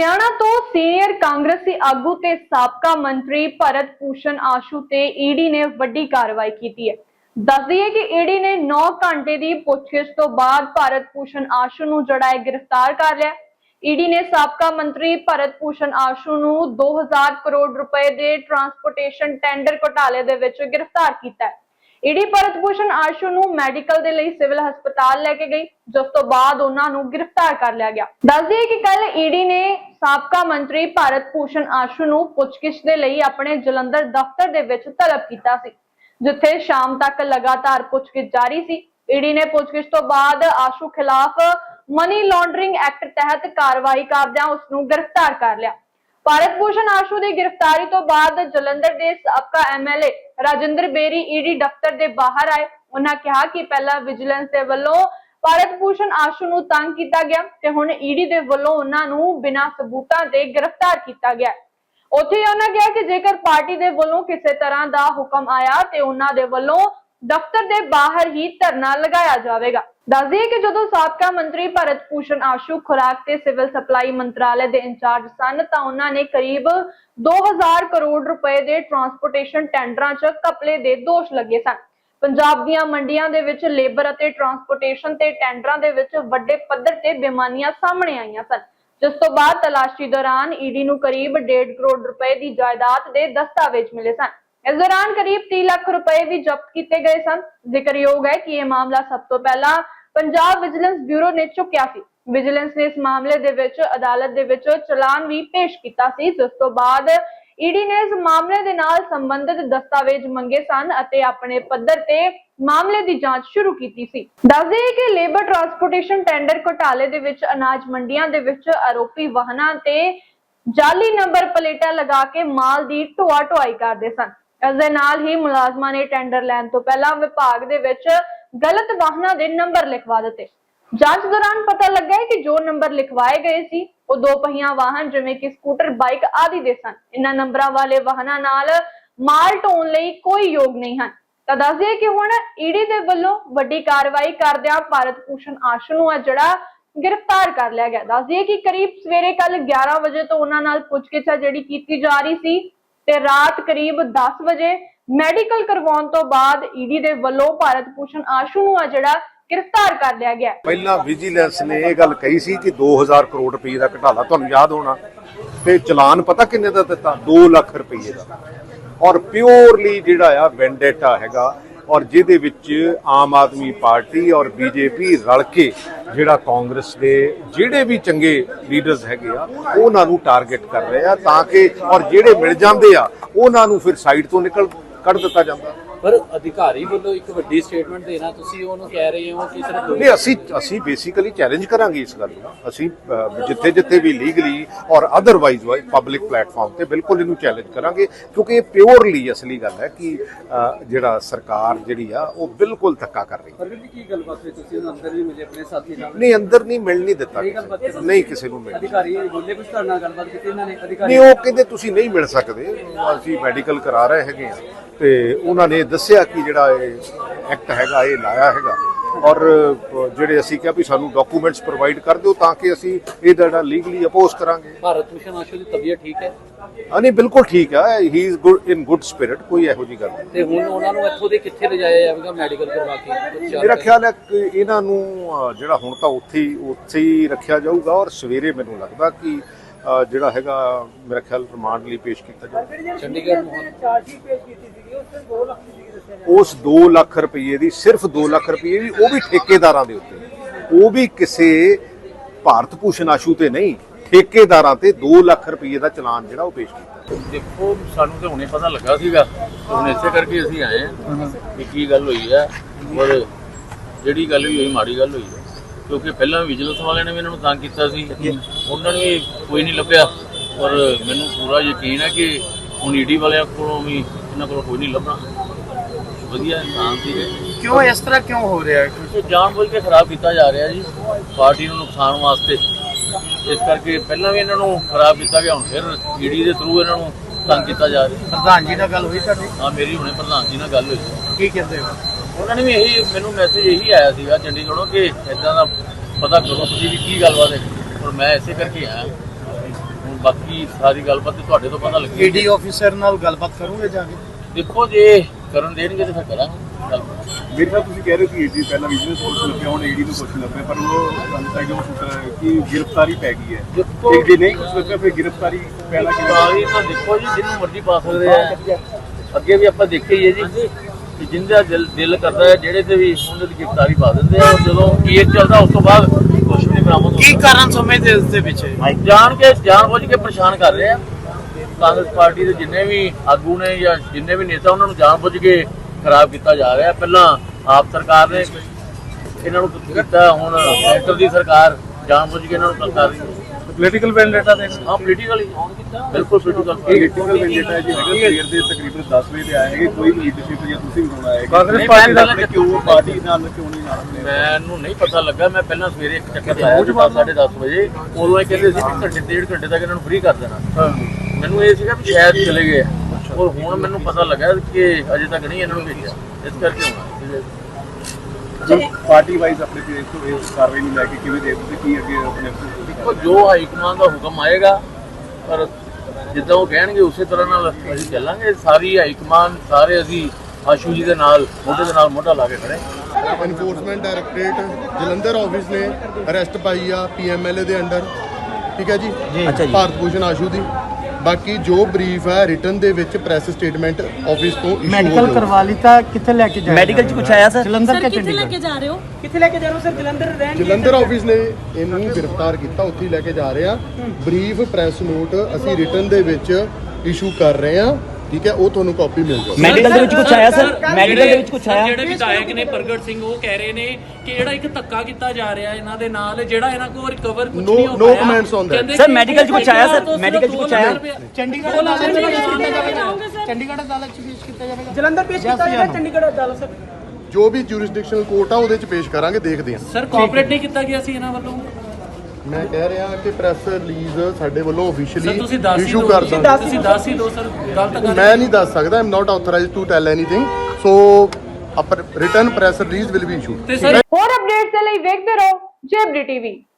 ਲੁਧਿਆਣਾ ਤੋਂ ਸੀਨੀਅਰ ਕਾਂਗਰਸੀ ਆਗੂ ਤੇ ਸਾਬਕਾ ਮੰਤਰੀ ਭਰਤ ਭੂਸ਼ਣ ਆਸ਼ੂ ਤੇ ਈਡੀ ਨੇ ਵੱਡੀ ਕਾਰਵਾਈ ਕੀਤੀ ਹੈ। ਦੱਸਦੀ ਹੈ ਕਿ ਈਡੀ ਨੇ 9 ਘੰਟੇ ਦੀ ਪੁੱਛਗਿੱਛ ਤੋਂ ਬਾਅਦ ਭਾਰਤ ਭੂਸ਼ਣ ਆਸ਼ੂ ਨੂੰ ਜਿਹੜਾ ਹੈ ਗ੍ਰਿਫਤਾਰ ਕਰ ਲਿਆ। ਈਡੀ ਨੇ ਸਾਬਕਾ ਮੰਤਰੀ ਭਰਤ ਭੂਸ਼ਣ ਆਸ਼ੂ ਨੂੰ 2000 ਕਰੋੜ ਰੁਪਏ ਦੇ ਟਰਾਂਸਪੋਰਟੇਸ਼ਨ ਟੈਂਡਰ ਘੁਟਾਲੇ ਦੇ ਵਿੱਚ ਗ੍ਰਿਫਤਾਰ ਕੀਤਾ ਹੈ। ਈਡੀ ਭਰਤ ਭੂਸ਼ਣ ਆਸ਼ੂ ਨੂੰ ਮੈਡੀਕਲ ਦੇ ਲਈ ਸਿਵਲ ਹਸਪਤਾਲ ਲੈ ਕੇ ਗਈ, ਜਿਸ ਤੋਂ ਬਾਅਦ ਉਹਨਾਂ ਨੂੰ ਗ੍ਰਿਫਤਾਰ ਕਰ ਲਿਆ ਗਿਆ। ਦੱਸ ਦਈਏ ਕਿ ਕੱਲ ਈਡੀ ਨੇ ਸਾਬਕਾ ਮੰਤਰੀ ਭਾਰਤ ਭੂਸ਼ਣ ਆਸ਼ੂ ਨੂੰ ਪੁੱਛਗਿੱਛ ਦੇ ਲਈ ਆਪਣੇ ਜਲੰਧਰ ਦਫ਼ਤਰ ਦੇ ਵਿੱਚ ਤਲਬ ਕੀਤਾ ਸੀ, ਜਿੱਥੇ ਸ਼ਾਮ ਤੱਕ ਲਗਾਤਾਰ ਪੁੱਛਗਿੱਛ ਜਾਰੀ ਸੀ। ਈਡੀ ਨੇ ਪੁੱਛਗਿੱਛ ਤੋਂ ਬਾਅਦ ਆਸ਼ੂ ਖਿਲਾਫ ਮਨੀ ਲਾਂਡਰਿੰਗ ਐਕਟ ਤਹਿਤ ਕਾਰਵਾਈ ਕਰਦਿਆਂ ਉਸ ਨੂੰ ਗ੍ਰਿਫਤਾਰ ਕਰ ਲਿਆ। ਭਾਰਤ ਭੂਸ਼ਣ ਆਸ਼ੂ ਦੀ ਗ੍ਰਿਫਤਾਰੀ ਤੋਂ ਬਾਅਦ ਜਲੰਧਰ ਦੇ ਸਾਬਕਾ ਐਮਐਲਏ ਰਾਜਿੰਦਰ ਬੇਰੀ ਈਡੀ ਦਫ਼ਤਰ ਦੇ ਬਾਹਰ ਆਏ। ਉਹਨਾਂ ਕਿਹਾ ਕਿ ਪਹਿਲਾਂ ਵਿਜੀਲੈਂਸ ਦੇ ਵੱਲੋਂ ਭਾਰਤ ਭੂਸ਼ਣ ਆਸ਼ੂ ਨੂੰ ਤੰਗ ਕੀਤਾ ਗਿਆ ਤੇ ਹੁਣ ਈਡੀ ਦੇ ਵੱਲੋਂ ਉਹਨਾਂ ਨੂੰ ਬਿਨਾਂ ਸਬੂਤਾਂ ਦੇ ਗ੍ਰਿਫਤਾਰ ਕੀਤਾ ਗਿਆ। ਉੱਥੇ ਹੀ ਉਹਨਾਂ ਕਿਹਾ ਕਿ ਜੇਕਰ ਪਾਰਟੀ ਦੇ ਵੱਲੋਂ ਕਿਸੇ ਤਰ੍ਹਾਂ ਦਾ ਹੁਕਮ ਆਇਆ ਤੇ ਉਹਨਾਂ ਦੇ ਵੱਲੋਂ ਦਫ਼ਤਰ ਦੇ ਬਾਹਰ ਹੀ ਧਰਨਾ ਲਗਾਇਆ ਜਾਵੇਗਾ। ਦੱਸ ਕਿ ਜਦੋਂ ਸਾਬਕਾ ਮੰਤਰੀ ਭਾਰਤ ਭੂਸ਼ਣ ਆਸ਼ੂ ਖੁਰਾਕ ਤੇ ਸਿਵਲ ਸਪਲਾਈ ਮੰਤਰਾਲੇ ਦੇ ਇੰਚਾਰਜ ਸਨ ਤਾਂ ਉਹਨਾਂ ਨੇ ਕਰੀਬ 2000 ਕਰੋੜ ਰੁਪਏ ਦੇ ਟਰਾਂਸਪੋਰਟੇਸ਼ਨ ਟੈਂਡਰਾਂ 'ਚ ਕਪਲੇ ਦੇ ਦੋਸ਼ ਲੱਗੇ ਸਨ। ਪੰਜਾਬ ਦੀਆਂ ਮੰਡੀਆਂ ਦੇ ਵਿੱਚ ਲੇਬਰ ਅਤੇ ਟਰਾਂਸਪੋਰਟੇਸ਼ਨ ਤੇ ਟੈਂਡਰਾਂ ਦੇ ਵਿੱਚ ਵੱਡੇ ਪੱਧਰ ਤੇ ਬੇਮਾਨੀਆਂ ਸਾਹਮਣੇ ਆਈਆਂ ਸਨ। ਜਿਸ ਤੋਂ ਬਾਅਦ ਤਲਾਸ਼ੀ ਦੌਰਾਨ ਈਡੀ ਨੂੰ ਕਰੀਬ 1.5 ਕਰੋੜ ਰੁਪਏ ਦੀ ਜਾਇਦਾਦ ਦੇ ਦਸਤਾਵੇਜ਼ ਮਿਲੇ ਸਨ। ਇਸ ਦੌਰਾਨ ਕਰੀਬ 30 ਲੱਖ ਰੁਪਏ ਵੀ ਜ਼ਬਤ ਕੀਤੇ ਗਏ ਸਨ। ਜ਼ਿਕਰਯੋਗ ਹੈ ਕਿ ਇਹ ਮਾਮਲਾ ਸਭ ਤੋਂ ਪਹਿਲਾਂ ਪੰਜਾਬ ਵਿਜੀਲੈਂਸ ਬਿਊਰੋ ਨੇ ਚੁੱਕਿਆ ਸੀ। ਵਿਜੀਲੈਂਸ ਨੇ ਇਸ ਮਾਮਲੇ ਦੇ ਵਿੱਚ, ਅਦਾਲਤ ਦੇ ਵਿੱਚ ਚਲਾਨ ਵੀ ਪੇਸ਼ ਕੀਤਾ ਸੀ। ਜਿਸ ਤੋਂ ਬਾਅਦ ਈਡੀ ਨੇ ਇਸ ਮਾਮਲੇ ਦੇ ਨਾਲ ਸੰਬੰਧਿਤ ਦਸਤਾਵੇਜ਼ ਮੰਗੇ ਸਨ ਅਤੇ ਆਪਣੇ ਪੱਧਰ ਤੇ ਮਾਮਲੇ ਦੀ ਜਾਂਚ ਸ਼ੁਰੂ ਕੀਤੀ ਸੀ। ਦੱਸਦੇ ਹੈ ਕਿ ਲੇਬਰ ਟਰਾਂਸਪੋਰਟੇਸ਼ਨ ਟੈਂਡਰ ਘੁਟਾਲੇ ਦੇ ਵਿੱਚ ਅਨਾਜ ਮੰਡੀਆਂ ਦੇ ਵਿੱਚ ਆਰੋਪੀ ਵਾਹਨਾਂ ਤੇ ਜਾਲੀ ਨੰਬਰ ਪਲੇਟਾਂ ਲਗਾ ਕੇ ਮਾਲ ਦੀ ਢੋਆ ਢੁਆਈ ਕਰਦੇ ਸਨ। ਇਸ ਦੇ ਨਾਲ ਹੀ ਮੁਲਾਜ਼ਮਾਂ ਨੇ ਟੈਂਡਰ ਲੈਣ ਤੋਂ ਪਹਿਲਾਂ ਵਿਭਾਗ ਦੇ ਵਿੱਚ ਗਲਤ ਵਾਹਨਾਂ ਦੇ ਨੰਬਰ ਲਿਖਵਾ ਦਿੱਤੇ। ਜਾਂਚ ਦੌਰਾਨ ਪਤਾ ਲੱਗਾ ਕਿ ਜੋ ਨੰਬਰ ਲਿਖਵਾਏ ਗਏ ਸੀ, ਉਹ ਦੋ ਪਹੀਆਂ ਵਾਹਨ ਜਿਵੇਂ ਕਿ ਸਕੂਟਰ ਬਾਈਕ ਆਦਿ ਦੇ ਸਨ। ਇਹਨਾਂ ਨੰਬਰਾਂ ਵਾਲੇ ਵਾਹਨਾਂ ਨਾਲ ਮਾਲ ਢੋਣ ਲਈ ਕੋਈ ਯੋਗ ਨਹੀਂ ਹਨ। ਤਾਂ ਦੱਸ ਦਈਏ ਕਿ ਹੁਣ ਈਡੀ ਦੇ ਵੱਲੋਂ ਵੱਡੀ ਕਾਰਵਾਈ ਕਰਦਿਆਂ ਭਾਰਤ ਭੂਸ਼ਣ ਆਸ਼ੂ ਨੂੰ ਹੈ ਜਿਹੜਾ ਗ੍ਰਿਫਤਾਰ ਕਰ ਲਿਆ ਗਿਆ। ਦੱਸ ਦਈਏ ਕਿ ਕਰੀਬ ਸਵੇਰੇ ਕੱਲ 11 ਵਜੇ ਤੋਂ ਉਹਨਾਂ ਨਾਲ ਪੁੱਛਗਿੱਛ ਜਿਹੜੀ ਕੀਤੀ ਜਾ ਰਹੀ ਸੀ। ਤੇ ਰਾਤ ਕਰੀਬ 10 ਵਜੇ ਮੈਡੀਕਲ ਕਰਵਾਉਣ ਤੋਂ ਬਾਅਦ ਈਡੀ ਦੇ ਵੱਲੋਂ ਭਾਰਤ ਭੂਸ਼ਣ ਆਸ਼ੂ ਨੂੰ ਆ ਜਿਹੜਾ ਗ੍ਰਿਫਤਾਰ ਕਰ ਲਿਆ ਗਿਆ। ਪਹਿਲਾਂ ਵਿਜੀਲੈਂਸ ਨੇ ਇਹ ਗੱਲ ਕਹੀ ਸੀ ਕਿ 2000 ਕਰੋੜ ਰੁਪਏ ਦਾ ਘਟਾਲਾ ਤੁਹਾਨੂੰ ਯਾਦ ਹੋਣਾ। ਤੇ ਚਲਾਨ ਪਤਾ ਕਿੰਨੇ ਦਾ ਦਿੱਤਾ? 2 ਲੱਖ ਰੁਪਏ ਦਾ। ਔਰ ਪਿਓਰਲੀ ਜਿਹੜਾ ਆ ਵੈਂਡੇਟਾ ਹੈਗਾ ਔਰ ਜਿਹਦੇ ਵਿੱਚ ਆਮ ਆਦਮੀ ਪਾਰਟੀ ਔਰ ਬੀਜੇਪੀ ਰਲ ਕੇ ਜਿਹੜਾ ਕਾਂਗਰਸ ਦੇ ਜਿਹੜੇ ਵੀ ਚੰਗੇ ਲੀਡਰਸ ਹੈਗੇ ਆ, ਉਹਨਾਂ ਨੂੰ ਟਾਰਗੇਟ ਕਰ ਰਹੇ ਆ ਤਾਂ ਕਿ ਔਰ ਜਿਹੜੇ ਮਿਲ ਜਾਂਦੇ ਆ, ਉਹਨਾਂ ਨੂੰ ਫਿਰ ਸਾਈਡ ਤੋਂ ਨਿਕਲ ਕੱਢ ਦਿੱਤਾ ਜਾਂਦਾ। ਪਰ ਅਧਿਕਾਰੀ ਵੱਲੋਂ ਇੱਕ ਵੱਡੀ ਸਟੇਟਮੈਂਟ ਦੇਣਾ ਤੁਸੀਂ ਉਹਨੂੰ ਕਹਿ ਰਹੇ ਹੋ ਕਿ ਸਿਰਫ ਨਹੀਂ ਅਸੀਂ ਅਸੀਂ ਬੇਸਿਕਲੀ ਚੈਲੰਜ ਕਰਾਂਗੇ ਇਸ ਗੱਲ ਨੂੰ। ਅਸੀਂ ਜਿੱਥੇ ਜਿੱਥੇ ਵੀ legally or otherwise public platform ਤੇ ਬਿਲਕੁਲ ਇਹਨੂੰ ਚੈਲੰਜ ਕਰਾਂਗੇ ਕਿਉਂਕਿ ਇਹ ਪਿਓਰਲੀ ਅਸਲੀ ਗੱਲ ਹੈ ਕਿ ਜਿਹੜਾ ਸਰਕਾਰ ਜਿਹੜੀ ਆ ਉਹ ਬਿਲਕੁਲ ਧੱਕਾ ਕਰ ਰਹੀ ਹੈ। ਪਰ ਵੀ ਕੀ ਗੱਲਬਾਤ ਹੋਈ? ਤੁਸੀਂ ਉਹਨਾਂ ਅੰਦਰ ਵੀ ਮਿਲੇ ਆਪਣੇ ਸਾਥੀ ਨਾਲ? ਨਹੀਂ ਅੰਦਰ ਨਹੀਂ ਮਿਲ ਨਹੀਂ ਦਿੱਤਾ। ਨਹੀਂ ਕਿਸੇ ਨੂੰ। ਮਿਲ ਅਧਿਕਾਰੀ ਬੋਲੇ ਕੁਝ ਤੁਹਾਡੇ ਨਾਲ ਗੱਲਬਾਤ ਕੀਤੀ ਇਹਨਾਂ ਨੇ? ਅਧਿਕਾਰੀ ਨਹੀਂ ਉਹ ਕਹਿੰਦੇ ਤੁਸੀਂ ਨਹੀਂ ਮਿਲ ਸਕਦੇ। ਅਸੀਂ ਮੈਡੀਕਲ ਕਰਾ ਰਹੇ ਹੈਗੇ ਆ। ਤੇ ਉਹਨਾਂ ਨੇ ਦੱਸਿਆ ਕਿ ਜਿਹੜਾ ਇਹ ਐਕਟ ਹੈਗਾ ਇਹ ਲਾਇਆ ਹੈਗਾ। ਔਰ ਜਿਹੜੇ ਅਸੀਂ ਕਿਹਾ ਵੀ ਸਾਨੂੰ ਡਾਕੂਮੈਂਟਸ ਪ੍ਰੋਵਾਈਡ ਕਰ ਦਿਓ ਤਾਂ ਕਿ ਅਸੀਂ ਇਹ ਜਿਹੜਾ ਲੀਗਲੀ ਅਪੋਜ਼ ਕਰਾਂਗੇ। ਭਾਰਤ ਭੂਸ਼ਣ ਆਸ਼ੂ ਦੀ ਤਬੀਅਤ ਠੀਕ ਹੈ? ਹਾਂ ਨਹੀਂ ਬਿਲਕੁਲ ਠੀਕ ਹੈ। He is good in good spirit ਕੋਈ ਇਹੋ ਜੀ ਗੱਲ ਨਹੀਂ। ਤੇ ਹੁਣ ਉਹਨਾਂ ਨੂੰ ਇੱਥੋਂ ਦੇ ਕਿੱਥੇ ਲਿਜਾਇਆ ਜਾਵੇਗਾ ਮੈਡੀਕਲ ਕਰਵਾ ਕੇ? ਮੇਰਾ ਖਿਆਲ ਹੈ ਕਿ ਇਹਨਾਂ ਨੂੰ ਜਿਹੜਾ ਹੁਣ ਤਾਂ ਉੱਥੇ ਹੀ ਉੱਥੇ ਹੀ ਰੱਖਿਆ ਜਾਊਗਾ ਔਰ ਸਵੇਰੇ ਮੈਨੂੰ ਲੱਗਦਾ ਕਿ ਜਿਹੜਾ ਹੈਗਾ ਮੇਰਾ ਖਿਆਲ ਰਿਮਾਂਡ ਲਈ ਪੇਸ਼ ਕੀਤਾ ਚੰਡੀਗੜ੍ਹ ਨੂੰ ਉਸ 2 ਲੱਖ ਰੁਪਏ ਦੀ ਸਿਰਫ 2 ਲੱਖ ਰੁਪਏ ਦੀ ਉਹ ਵੀ ਠੇਕੇਦਾਰਾਂ ਦੇ ਉੱਤੇ। ਉਹ ਵੀ ਕਿਸੇ ਭਾਰਤ ਭੂਸ਼ਣ ਆਸ਼ੂ ਤੇ ਨਹੀਂ ਠੇਕੇਦਾਰਾਂ ਤੇ 2 ਲੱਖ ਰੁਪਏ ਦਾ ਚਲਾਨ ਜਿਹੜਾ ਉਹ ਪੇਸ਼ ਕੀਤਾ। ਦੇਖੋ ਸਾਨੂੰ ਤਾਂ ਹੁਣੇ ਪਤਾ ਲੱਗਾ ਸੀਗਾ ਤੇ ਹੁਣ ਇਸੇ ਕਰਕੇ ਅਸੀਂ ਆਏ ਹਾਂ ਕਿ ਕੀ ਗੱਲ ਹੋਈ ਹੈ ਔਰ ਜਿਹੜੀ ਗੱਲ ਵੀ ਹੋਈ ਮਾੜੀ ਗੱਲ ਹੋਈ ਹੈ। ਕਿਉਂਕਿ ਪਹਿਲਾਂ ਵਿਜੀਲੈਂਸ ਵਾਲਿਆਂ ਨੇ ਵੀ ਇਹਨਾਂ ਨੂੰ ਤੰਗ ਕੀਤਾ ਸੀ। ਉਹਨਾਂ ਨੂੰ ਵੀ ਕੋਈ ਨਹੀਂ ਲੱਭਿਆ। ਔਰ ਮੈਨੂੰ ਪੂਰਾ ਯਕੀਨ ਹੈ ਕਿ ਹੁਣ ਈਡੀ ਵਾਲਿਆਂ ਕੋਲੋਂ ਵੀ ਇਹਨਾਂ ਕੋਲੋਂ ਕੋਈ ਨਹੀਂ ਲੱਭਣਾ। ਵਧੀਆ ਇਨਸਾਨ ਸੀਗੇ ਕਿਉਂ ਇਸ ਤਰ੍ਹਾਂ ਕਿਉਂ ਹੋ ਰਿਹਾ ਹੈ? ਜਾਣਬੁੱਝ ਕੇ ਖਰਾਬ ਕੀਤਾ ਜਾ ਰਿਹਾ ਜੀ। ਪਾਰਟੀ ਨੂੰ ਨੁਕਸਾਨ ਵਾਸਤੇ। ਇਸ ਕਰਕੇ ਪਹਿਲਾਂ ਵੀ ਇਹਨਾਂ ਨੂੰ ਖਰਾਬ ਕੀਤਾ ਗਿਆ ਹੁਣ ਫਿਰ ਈਡੀ ਦੇ ਥਰੂ ਇਹਨਾਂ ਨੂੰ ਤੰਗ ਕੀਤਾ ਜਾ ਰਿਹਾ। ਪ੍ਰਧਾਨ ਜੀ ਨਾਲ ਗੱਲ ਹੋਈ ਤੁਹਾਡੀ? ਹਾਂ ਮੇਰੀ ਹੁਣੇ ਪ੍ਰਧਾਨ ਜੀ ਨਾਲ ਗੱਲ ਹੋਈ। ਸੀ। ਕੀ ਕਹਿੰਦੇ ਹੋ? ਉਹਨਾਂ ਨੇ ਵੀ ਇਹੀ ਮੈਨੂੰ ਮੈਸੇਜ ਇਹੀ ਆਇਆ ਸੀਗਾ ਚੰਡੀਗੜ੍ਹੋਂ ਕਿ ਇਦਾਂ ਦਾ ਪਤਾ ਕਰੋ ਤੁਸੀਂ ਵੀ ਕੀ ਗੱਲਬਾਤ ਹੈ। ਔਰ ਮੈਂ ਇਸੇ ਕਰਕੇ ਆਇਆ। ਬਾਕੀ ਸਾਰੀ ਗੱਲਬਾਤ ਤੇ ਤੁਹਾਡੇ ਤੋਂ ਪਤਾ ਲੱਗੀ ਈਡੀ ਆਫੀਸਰ ਨਾਲ ਗੱਲਬਾਤ ਕਰੋਗੇ ਜਾ ਕੇ? ਦੇਖੋ ਜੇ ਕਰਨ ਦੇਣਗੇ ਤੇ ਫਿਰ ਕਰਾਂਗੇ। ਗੱਲਬਾਤ ਮੇਰੇ ਸਾਹਿਬ ਤੁਸੀਂ ਕਹਿ ਰਹੇ ਹੋ ਕਿ ਏਡੀ ਪਹਿਲਾਂ ਵਿਜੀਲੈਂਸ ਪੁਲਿਸ ਲੱਗੇ ਹੁਣ ਏਡੀ ਨੂੰ ਕੁਛ ਲੱਗੇ ਪਰ ਉਹ ਹਾਲੇ ਤੱਕ ਉਹ ਸ਼ੁਕਰ ਕਿ ਗ੍ਰਿਫਤਾਰੀ ਪੈ ਗਈ ਹੈ। ਦੇਖੋ ਏਡੀ ਨਹੀਂ ਕੁਛ ਲੱਗਾ ਫਿਰ ਗ੍ਰਿਫਤਾਰੀ ਪਹਿਲਾਂ ਕਿਵੇਂ ਗ੍ਰਿਫਤਾਰੀ ਤਾਂ ਦੇਖੋ ਜੀ ਜਿਹਨੂੰ ਮਰਜ਼ੀ ਪਾ ਸਕਦੇ ਆ ਅੱਗੇ ਵੀ ਆਪਾਂ ਦੇਖਿਆ ਹੀ ਹੈ ਜੀ। ਕਿ ਜਿੰਦਾ ਦਿਲ ਦਿਲ ਕਰਦਾ ਹੈ ਜਿਹੜੇ ਤੇ ਵੀ ਉਹਨਾਂ ਦੀ ਗ੍ਰਿਫਤਾਰੀ ਪਾ ਦਿੰਦੇ ਆ ਔਰ ਜਦੋਂ ਕੇਸ ਚੱਲਦਾ ਉਸ ਤੋਂ ਬਾਅਦ ਕੁਝ ਨਹੀਂ ਬਰਾਮਦ ਕੀ ਹੁੰਦਾ ਕਾਰਨ ਸਮਝਦੇ ਇਸ ਦੇ ਪਿੱਛੇ? ਜਾਣ ਕੇ ਜਾਣ ਬੁੱਝ ਕੇ ਪਰੇਸ਼ਾਨ ਕਰ ਰਹੇ ਆ। ਕਾਂਗਰਸ ਪਾਰਟੀ ਦੇ ਜਿੰਨੇ ਵੀ ਆਗੂ ਨੇ ਜਾਂ ਜਿੰਨੇ ਵੀ ਨੇਤਾ ਉਹਨਾਂ ਨੂੰ ਜਾਣ ਬੁੱਝ ਕੇ ਖਰਾਬ ਕੀਤਾ ਜਾ ਰਿਹਾ। ਪਹਿਲਾਂ ਆਪ ਸਰਕਾਰ ਨੇ ਇਹਨਾਂ ਨੂੰ ਕੀਤਾ ਹੁਣ ਸੈਂਟਰ ਦੀ ਸਰਕਾਰ ਜਾਣ ਬੁੱਝ ਕੇ ਇਹਨਾਂ ਨੂੰ ਕਰ ਰਹੀ ਹੈ। ਪੋਲੀਟੀਕਲ ਵੈਂਡੇਟਾ ਦੇ ਹਾਂ ਪੋਲੀਟੀਕਲ ਬਿਲਕੁਲ ਪੋਲੀਟੀਕਲ ਪੋਲੀਟੀਕਲ ਵੈਂਡੇਟਾ ਹੈ ਜੀ। ਸਵੇਰ ਦੇ ਤਕਰੀਬਨ 10 ਵਜੇ ਤੇ ਆਏਗੇ। ਕੋਈ ਵੀ ਲੀਡਰਸ਼ਿਪ ਜਾਂ ਤੁਸੀਂ ਵੀ ਹੋਣਾ ਹੈ। ਕਾਂਗਰਸ ਪਾਰਟੀ ਦਾ ਕਿਉਂ ਪਾਰਟੀ ਨਾਲ ਕਿਉਂ ਨਹੀਂ ਨਾਲ? ਮੈਨੂੰ ਨਹੀਂ ਪਤਾ ਲੱਗਾ। ਮੈਂ ਪਹਿਲਾਂ ਸਵੇਰੇ ਇੱਕ ਚੱਕਰ ਸੀ 10:30 ਵਜੇ। ਉਦੋਂ ਇਹ ਕਹਿੰਦੇ ਸੀ ਕਿ ਘੰਟੇ ਡੇਢ ਘੰਟੇ ਤੱਕ ਇਹਨਾਂ ਨੂੰ ਫ੍ਰੀ ਕਰ ਦੇਣਾ। ਮੈਨੂੰ ਇਹ ਸੀਗਾ ਵੀ ਸ਼ਾਇਦ ਚਲੇ ਗਏ। ਔਰ ਹੁਣ ਮੈਨੂੰ ਪਤਾ ਲੱਗਾ ਕਿ ਅਜੇ ਤੱਕ ਨਹੀਂ ਇਹਨਾਂ ਨੂੰ ਭੇਜਿਆ। ਇਸ ਕਰਕੇ ਹੋਣਾ ਜੋ ਪਾਰਟੀ ਵਾਈਜ਼ ਆਪਣੇ ਪੇਜ ਤੋਂ ਇਸ ਕਾਰਵਾਈ ਨੂੰ ਲੈ ਕੇ ਕਿਵੇਂ ਦੇ ਤੁਸੀਂ ਕੀ ਅੱਗੇ ਆਪਣੇ ਦੇਖੋ ਜੋ ਹਾਈ ਕਮਾਂਡ ਦਾ ਹੁਕਮ ਆਏਗਾ ਪਰ ਜਿੱਦਾਂ ਉਹ ਕਹਿਣਗੇ ਉਸੇ ਤਰ੍ਹਾਂ ਨਾਲ ਅਸੀਂ ਚੱਲਾਂਗੇ। ਸਾਰੀ ਹਾਈ ਕਮਾਂਡ ਸਾਰੇ ਅਸੀਂ ਆਸ਼ੂ ਜੀ ਦੇ ਨਾਲ ਮੋਢੇ ਦੇ ਨਾਲ ਮੋਢਾ ਲਾ ਕੇ ਖੜੇ। ਹਾਂ। ਐਨਫੋਰਸਮੈਂਟ ਡਾਇਰੈਕਟੋਰੇਟ ਜਲੰਧਰ ਆਫਿਸ ਨੇ ਅਰੈਸਟ ਪਾਈ ਆ ਪੀਐਮਐਲਏ ਦੇ ਅੰਡਰ ਠੀਕ ਹੈ ਜੀ। ਭਾਰਤ ਭੂਸ਼ਣ ਆਸ਼ੂ ਦੀ। ਬਾਕੀ ਜੋ ਬਰੀਫ ਹੈ ਰਿਟਨ ਦੇ ਵਿੱਚ ਪ੍ਰੈਸ ਸਟੇਟਮੈਂਟ ਆਫਿਸ ਤੋਂ ਹੋ ਮੈਡੀਕਲ। ਕਰਵਾ ਲਈ ਤਾਂ ਕਿੱਥੇ ਲੈ ਕੇ ਜਾਏ ਮੈਡੀਕਲ ਚ ਕੁਛ ਆਇਆ ਸਰ ਜਲੰਧਰ ਕੇ ਕਿੱਥੇ ਲੈ ਕੇ ਜਾ ਰਹੇ ਹੋ? ਕਿੱਥੇ ਲੈ ਕੇ ਜਾ ਰਹੇ ਹੋ ਸਰ ਜਲੰਧਰ ਰਹਿਣ ਜਲੰਧਰ ਆਫਿਸ ਨੇ ਇਹਨੂੰ ਗ੍ਰਿਫਤਾਰ ਕੀਤਾ ਉੱਥੇ ਹੀ ਲੈ ਕੇ ਜਾ ਰਹੇ ਆ। ਬਰੀਫ ਪ੍ਰੈਸ ਨੋਟ ਅਸੀਂ ਰਿਟਨ ਦੇ ਵਿੱਚ ਇਸ਼ੂ ਕਰ ਰਹੇ ਆ। ਠੀਕ ਹੈ ਉਹ ਤੁਹਾਨੂੰ ਕਾਪੀ ਮਿਲ ਜਾਊਗੀ ਮੈਡੀਕਲ ਦੇ ਵਿੱਚ ਕੁਛ ਆਇਆ ਸਰ ਮੈਡੀਕਲ ਦੇ ਵਿੱਚ ਕੁਛ ਆਇਆ? ਜਿਹੜੇ ਵਿਧਾਇਕ ਨੇ ਪ੍ਰਗਟ ਸਿੰਘ ਉਹ ਕਹਿ ਰਹੇ ਨੇ ਕਿ ਜਿਹੜਾ ਇੱਕ ਧੱਕਾ ਕੀਤਾ ਜਾ ਰਿਹਾ ਇਹਨਾਂ ਦੇ ਨਾਲ ਜਿਹੜਾ ਇਹਨਾਂ ਕੋਲ ਰਿਕਵਰ ਕੁਝ ਨਹੀਂ ਹੋ no ਪਾਇਆ comments on that. ਕਹਿੰਦੇ Sir, ਕਿ medical 'ਚ ਕੁਛ ਆਇਆ? ਦੋ medical 'ਚ ਲੱਖ ਆਇਆ? ਚੰਡੀਗੜ੍ਹ ਅਦਾਲਤ ਚ ਪੇਸ਼ ਕੀਤਾ ਸਰ? ਚੰਡੀਗੜ੍ਹ ਅਦਾਲਤ ਚ ਪੇਸ਼ ਕੀਤਾ ਜਾਵੇਗਾ। ਜਲੰਧਰ ਪੇਸ਼ ਕੀਤਾ ਜਾਏਗਾ ਚੰਡੀਗੜ੍ਹ ਅਦਾਲਤ ਸਰ ਜੋ ਵੀ ਜੁਰਿਸਡਿਕਸ਼ਨਲ ਕੋਰਟ ਆ ਉਹਦੇ ਚ ਪੇਸ਼ ਕਰਾਂਗੇ ਦੇਖਦੇ ਆ ਸਰ ਕੋਆਪਰੇਟ ਨਹੀਂ ਕੀਤਾ ਗਿਆ ਸੀ ਇਹਨਾਂ ਵੱਲੋਂ? ਮੈਂ ਕਹਿ ਰਿਹਾ ਕਿ ਪ੍ਰੈਸ ਰਿਲੀਜ਼ ਸਾਡੇ ਵੱਲੋਂ ਸਰ ਅਫੀਸ਼ੀਅਲੀ ਤੁਸੀਂ ਦੱਸ ਹੀ ਇਸ਼ੂ ਦਿਓ ਕਰ ਦਾਂਗੇ ਤੁਸੀਂ ਦੱਸ ਹੀ ਦਿਓ ਸਰ ਗਲਤ ਗੱਲ ਮੈਂ ਨਹੀਂ ਦੱਸ ਸਕਦਾ I'm not authorised to tell anything so return press release will be issued ਤੇ ਸਰ ਹੋਰ ਅਪਡੇਟਸ ਦੇ ਲਈ ਵੇਖਦੇ ਰਹੋ ਜੇਬਰੀ ਟੀਵੀ।